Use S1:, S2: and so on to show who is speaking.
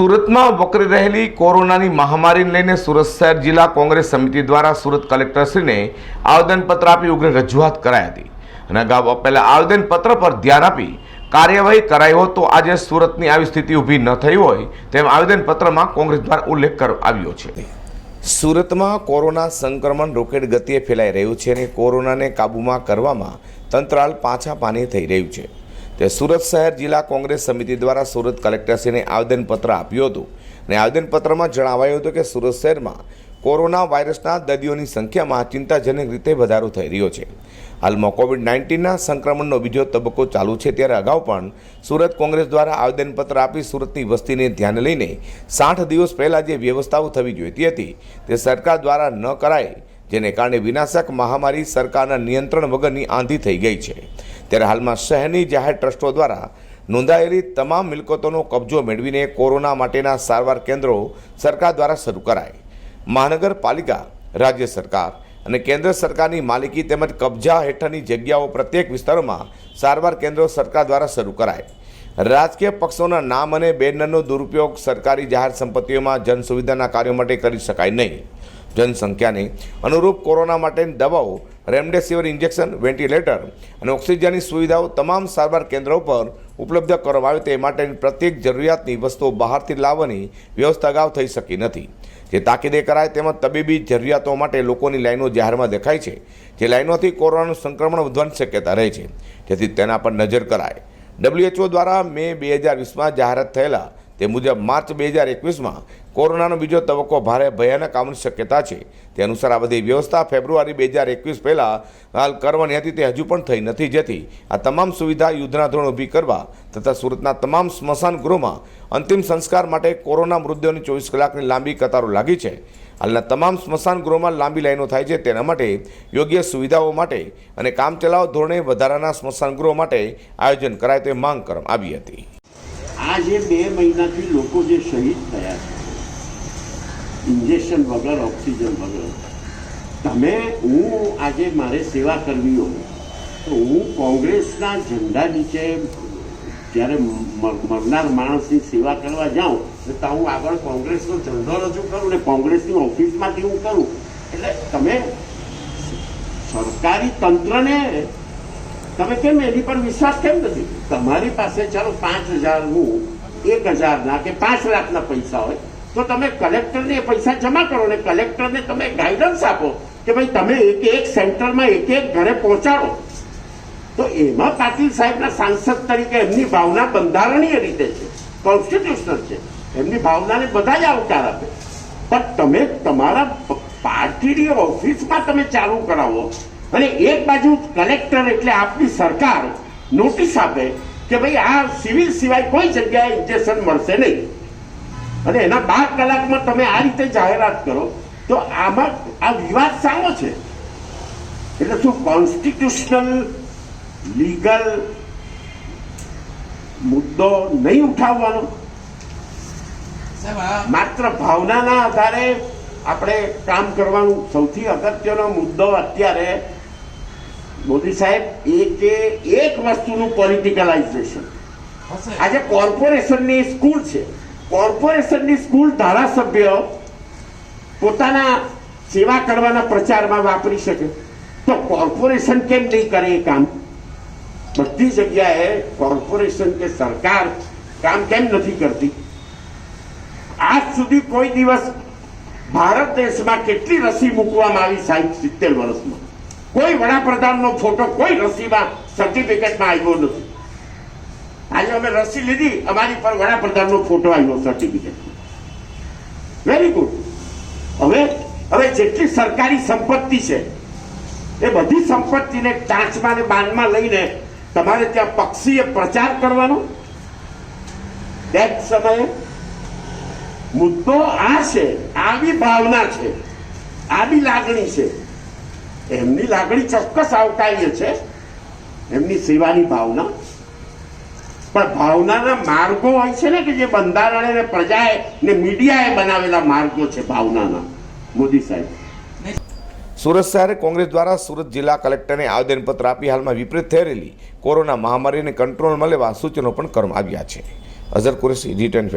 S1: સુરતમાં વકરી રહેલી કોરોનાની મહામારીને લઈને સુરત શહેર જિલ્લા કોંગ્રેસ સમિતિ દ્વારા સુરત કલેક્ટરશ્રીને આવેદનપત્ર આપી ઉગ્ર રજૂઆત કરાઈ હતી. અને અગાઉ આપેલા આવેદનપત્ર પર ધ્યાન આપી કાર્યવાહી કરાઈ હોત તો આજે સુરતની આવી સ્થિતિ ઊભી ન થઈ હોય તેમ આવેદનપત્રમાં કોંગ્રેસ દ્વારા ઉલ્લેખ કરવામાં આવ્યો છે. સુરતમાં કોરોના સંક્રમણ રોકેટ ગતિએ ફેલાઈ રહ્યું છે અને કોરોનાને કાબૂમાં કરવામાં તંત્રાલ પાછા પાની થઈ રહ્યું છે. તે સુરત શહેર જિલ્લા કોંગ્રેસ સમિતિ દ્વારા સુરત કલેક્ટરશ્રીને આવેદનપત્ર આપ્યું હતું. અને આવેદનપત્રમાં જણાવાયું હતું કે સુરત શહેરમાં કોરોના વાયરસના દર્દીઓની સંખ્યામાં ચિંતાજનક રીતે વધારો થઈ રહ્યો છે. હાલમાં કોવિડ નાઇન્ટીનના સંક્રમણનો બીજો તબક્કો ચાલુ છે ત્યારે અગાઉ પણ સુરત કોંગ્રેસ દ્વારા આવેદનપત્ર આપી સુરતની વસ્તીને ધ્યાને લઈને સાઠ દિવસ પહેલાં જે વ્યવસ્થાઓ થવી જોઈતી હતી તે સરકાર દ્વારા ન કરાય, જેને કારણે વિનાશક મહામારી સરકારના નિયંત્રણ વગરની આંધી થઈ ગઈ છે. ત્યારે હાલમાં શહેરની જાહેર ટ્રસ્ટો દ્વારા નોંધાયેલી તમામ મિલકતોનો કબજો મેળવીને કોરોના માટેના સારવાર કેન્દ્રો સરકાર દ્વારા શરૂ કરાય. મહાનગરપાલિકા, રાજ્ય સરકાર અને કેન્દ્ર સરકારની માલિકી તેમજ કબજા હેઠળની જગ્યાઓ પ્રત્યેક વિસ્તારોમાં સારવાર કેન્દ્રો સરકાર દ્વારા શરૂ કરાય. રાજકીય પક્ષોના નામ અને બેનરનો દુરુપયોગ સરકારી જાહેર સંપત્તિઓમાં જન સુવિધાના કાર્યો માટે કરી શકાય નહીં. જનસંખ્યાને અનુરૂપ કોરોના માટેની દવાઓ રેમડેસિવિર ઇન્જેક્શન, વેન્ટિલેટર અને ઓક્સિજનની સુવિધાઓ તમામ સારવાર કેન્દ્રો પર ઉપલબ્ધ કરવામાં આવે તે માટેની પ્રત્યેક જરૂરિયાતની વસ્તુઓ બહારથી લાવવાની વ્યવસ્થા અગાઉ થઈ શકી નથી. જે તાકીદે કરાય તેમજ તબીબી જરૂરિયાતો માટે લોકોની લાઈનો જાહેરમાં દેખાય છે. જે લાઈનોથી કોરોનાનું સંક્રમણ વધવાની શક્યતા રહે છે. જેથી તેના પર નજર કરાય. ડબ્લ્યુએચઓ દ્વારા મે બે હજાર વીસમાં જાહેરાત થયેલા તે મુજબ માર્ચ બે હજાર એકવીસમાં કોરોનાનો બીજો તબક્કો ભારે ભયાનક આવવાની શક્યતા છે. તે અનુસાર આ બધી વ્યવસ્થા ફેબ્રુઆરી બે હજાર એકવીસ પહેલાં હાલ કરવાની હતી, તે હજુ પણ થઈ નથી. જેથી આ તમામ સુવિધા યુદ્ધના ધોરણ ઊભી કરવા તથા સુરતના તમામ સ્મશાન ગૃહોમાં અંતિમ સંસ્કાર માટે કોરોના મૃતદેહોની ચોવીસ કલાકની લાંબી કતારો લાગી છે. હાલના તમામ સ્મશાન ગૃહમાં લાંબી લાઈનો થાય છે. તેના માટે યોગ્ય સુવિધાઓ માટે અને કામચલાઉ ધોરણે વધારાના સ્મશાન ગૃહો માટે આયોજન કરાય તે માંગ કરવામાં આવી હતી.
S2: આ જે બે મહિનાથી લોકો જે શહીદ થયા છે, ઇન્જેક્શન વગર, ઓક્સિજન વગર, તમે, હું આજે મારે સેવા કરવી હોય, તો હું કોંગ્રેસના ઝંડા નીચે જ્યારે મરનાર માણસની સેવા કરવા જાઉં તો હું આગળ કોંગ્રેસનો ઝંડો રજૂ કરું ને કોંગ્રેસની ઓફિસમાંથી હું કરું. એટલે તમે સરકારી તંત્રને તમે કેમ એની પર વિશ્વાસ કેમ નથી? તમારી પાસે ચાલો પાંચ હજારનું એક હજારના કે પાંચ લાખના પૈસા હોય, તો તમે કલેક્ટરને એ પૈસા જમા કરો ને કલેક્ટરને તમે ગાઈડન્સ આપો કે ભાઈ તમે એક એક સેન્ટરમાં એક એક ઘરે પહોંચાડો. તો એમાં પાટીલ સાહેબના સાંસદ તરીકે એમની ભાવના બંધારણીય રીતે છે કોન્સ્ટિટ્યુશનલ છે. એમની ભાવનાને બધા જ આવકાર આપે. પણ તમે તમારા પાર્ટીની ઓફિસમાં તમે ચાલુ કરાવો અને એક બાજુ કલેક્ટર એટલે આપની સરકાર નોટિસ આપે કે ભાઈ આ સિવિલ સિવાય કોઈ જગ્યાએ ઇન્જેક્શન મળશે નહીં. અને એના બાર કલાકમાં તમે આ રીતે જાહેરાત કરો તો આમાં આ વિવાદ સારો છે. એટલે શું કોન્સ્ટિટ્યુશનલ લીગલ મુદ્દો નહીં ઉઠાવવાનો? માત્ર ભાવનાના આધારે આપણે કામ કરવાનું સૌથી અગત્યનો મુદ્દો અત્યારે મોદી સાહેબ એક એક વસ્તુનું પોલિટિકલાઇઝેશન આજે કોર્પોરેશનની સ્કૂલ છે. કોર્પોરેશનની સ્કૂલ ધારાસભ્ય પોતાના સેવા કરવાના પ્રચારમાં વાપરી શકે. તો કોર્પોરેશન કેમ નહીં કરે એ કામ? બધી જગ્યાએ કોર્પોરેશન કે સરકાર કામ કેમ નથી કરતી? આજ સુધી કોઈ દિવસ ભારત દેશમાં કેટલી રસી મૂકવામાં આવી સાહેબ સિત્તેર વર્ષમાં? કોઈ વડાપ્રધાનનો ફોટો, કોઈ રસીમાં સર્ટિફિકેટમાં આવ્યો નથી. આજે અમે રસી લીધી, અમારી પર વડાપ્રધાનનો ફોટો આવ્યો સર્ટિફિકેટ વેરી ગુડ હવે હવે જેટલી સરકારી સંપત્તિ છે, એ બધી સંપત્તિને ટાંચમાં ને બાનમાં લઈને તમારે ત્યાં પક્ષીએ પ્રચાર કરવાનો? તે સમયે મુદ્દો આ છે, આવી ભાવના છે આવી લાગણી છે. એમની લાગણી ચોક્કસ આવકાર્ય છે. એમની સેવાની ભાવના. પણ ભાવનાના માર્ગો હોય છે ને કે જે બંધારણ અને પ્રજાએ ને મીડિયાએ બનાવેલા માર્ગો છે ભાવનાના? મોદી સાહેબ.
S1: સુરત શહેર કોંગ્રેસ દ્વારા સુરત જિલ્લા કલેક્ટરને આવેદનપત્ર આપી હાલમાં વિપરીત થઈ રહેલી કોરોના મહામારીને કંટ્રોલમાં લેવા સૂચનો પણ કરવામાં આવ્યા છે. અઝર કુરેશી, જી ટેન